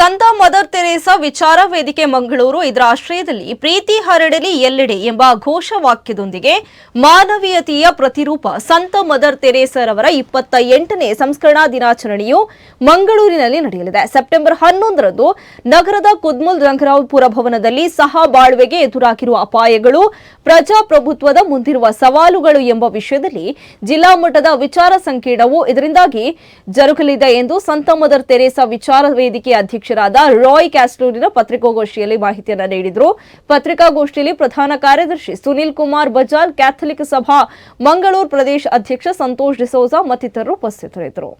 ಸಂತ mother Teresa ವಿಚಾರ ವೇದಿಕೆ ಮಂಗಳೂರು ಇದರ ಆಶ್ರಯದಲ್ಲಿ ಪ್ರೀತಿ ಹರಡಲಿ ಎಲ್ಲೆಡೆ ಎಂಬ ಘೋಷವಾಕ್ಯದೊಂದಿಗೆ ಮಾನವೀಯತೆಯ ಪ್ರತಿರೂಪ ಸಂತ ಮದರ್ ತೆರೇಸರವರ ಇಪ್ಪತ್ತ ಎಂಟನೇ ಸಂಸ್ಕರಣಾ ದಿನಾಚರಣೆಯು ಮಂಗಳೂರಿನಲ್ಲಿ ನಡೆಯಲಿದೆ. ಸೆಪ್ಟೆಂಬರ್ ಹನ್ನೊಂದರಂದು ನಗರದ ಕುದ್ಮುಲ್ ರಂಗರಾವ್ಪುರ ಭವನದಲ್ಲಿ ಸಹ ಬಾಳ್ವೆಗೆ ಎದುರಾಗಿರುವ ಅಪಾಯಗಳು, ಪ್ರಜಾಪ್ರಭುತ್ವದ ಮುಂದಿರುವ ಸವಾಲುಗಳು ಎಂಬ ವಿಷಯದಲ್ಲಿ ಜಿಲ್ಲಾ ಮಟ್ಟದ ವಿಚಾರ ಸಂಕೀರ್ಣವು ಇದರಿಂದಾಗಿ ಜರುಗಲಿದೆ ಎಂದು ಸಂತ ಮದರ್ ತೆರೇಸಾ ವಿಚಾರ ವೇದಿಕೆ ಅಧ್ಯಕ್ಷರಾದ ರಾಯ್ ಕ್ಯಾಸ್ಟೂರಿನ ಪತ್ರಿಕಾಗೋಷ್ಠಿಯಲ್ಲಿ ಮಾಹಿತಿಯನ್ನು ನೀಡಿದರು. ಪತ್ರಿಕಾಗೋಷ್ಠಿಯಲ್ಲಿ ಪ್ರಧಾನ ಕಾರ್ಯದರ್ಶಿ ಸುನೀಲ್ ಕುಮಾರ್ ಬಜಾಲ್, ಕ್ಯಾಥಲಿಕ್ ಸಭಾ, ಮಂಗಳೂರು ಪ್ರದೇಶ ಅಧ್ಯಕ್ಷ ಸಂತೋಷ್ ಡಿಸೋಜಾ ಮತ್ತಿತರರು ಉಪಸ್ಥಿತರಿದ್ದರು.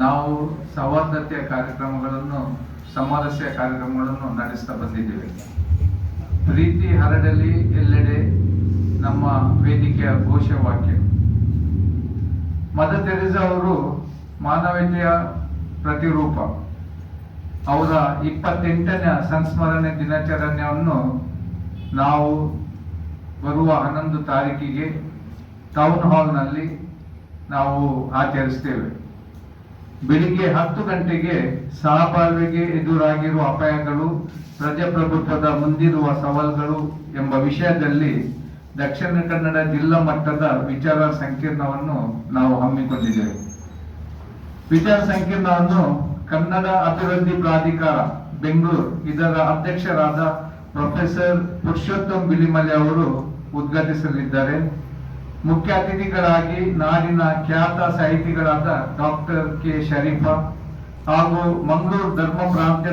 ನಾವು ಸೌಹಾರ್ದತೆಯ ಕಾರ್ಯಕ್ರಮಗಳನ್ನು ಸಮಾರಸ್ಯ ಕಾರ್ಯಕ್ರಮಗಳನ್ನು ನಡೆಸ್ತಾ ಬಂದಿದ್ದೇವೆ. ಪ್ರೀತಿ ಹರಡಲಿ ಎಲ್ಲೆಡೆ ನಮ್ಮ ವೇದಿಕೆಯ ಘೋಷವಾಕ್ಯ. ಮದರ್ ತೆರೆಸಾ ಅವರು ಮಾನವೀಯತೆಯ ಪ್ರತಿರೂಪ. ಅವರ ಇಪ್ಪತ್ತೆಂಟನೇ ಸಂಸ್ಮರಣೆ ದಿನಾಚರಣೆಯನ್ನು ನಾವು ಬರುವ ಹನ್ನೊಂದು ತಾರೀಕಿಗೆ ಟೌನ್ ಹಾಲ್ನಲ್ಲಿ ನಾವು ಆಚರಿಸ್ತೇವೆ. ಬೆಳಿಗ್ಗೆ ಹತ್ತು ಗಂಟೆಗೆ ಸಹಬಾಳ್ವೆಗೆ ಎದುರಾಗಿರುವ ಅಪಾಯಗಳು, ಪ್ರಜಾಪ್ರಭುತ್ವದ ಮುಂದಿರುವ ಸವಾಲುಗಳು ಎಂಬ ವಿಷಯದಲ್ಲಿ ದಕ್ಷಿಣ ಕನ್ನಡ ಜಿಲ್ಲಾ ಮಟ್ಟದ ವಿಚಾರ ಸಂಕೀರ್ಣವನ್ನು ನಾವು ಹಮ್ಮಿಕೊಂಡಿದ್ದೇವೆ. ವಿಚಾರ ಸಂಕಿರಣವನ್ನು ಕನ್ನಡ ಅಭಿವೃದ್ಧಿ ಪ್ರಾಧಿಕಾರ, ಬೆಂಗಳೂರು. ಇದರ ಅಧ್ಯಕ್ಷರಾದ ಪ್ರೊಫೆಸರ್ ಪುರುಷೋತ್ತಮ್ ಬಿಳಿಮಲೆ ಅವರು ಉದ್ಘಾಟಿಸಲಿದ್ದಾರೆ. ಮುಖ್ಯ ಅತಿಥಿಗಳಾಗಿ ನಾಡಿನ ಖ್ಯಾತ ಸಾಹಿತಿಗಳಾದ ಡಾಕ್ಟರ್ ಕೆ. ಶರೀಫ ಹಾಗೂ ಮಂಗಳೂರು ಧರ್ಮ ಪ್ರಾಂತ್ಯ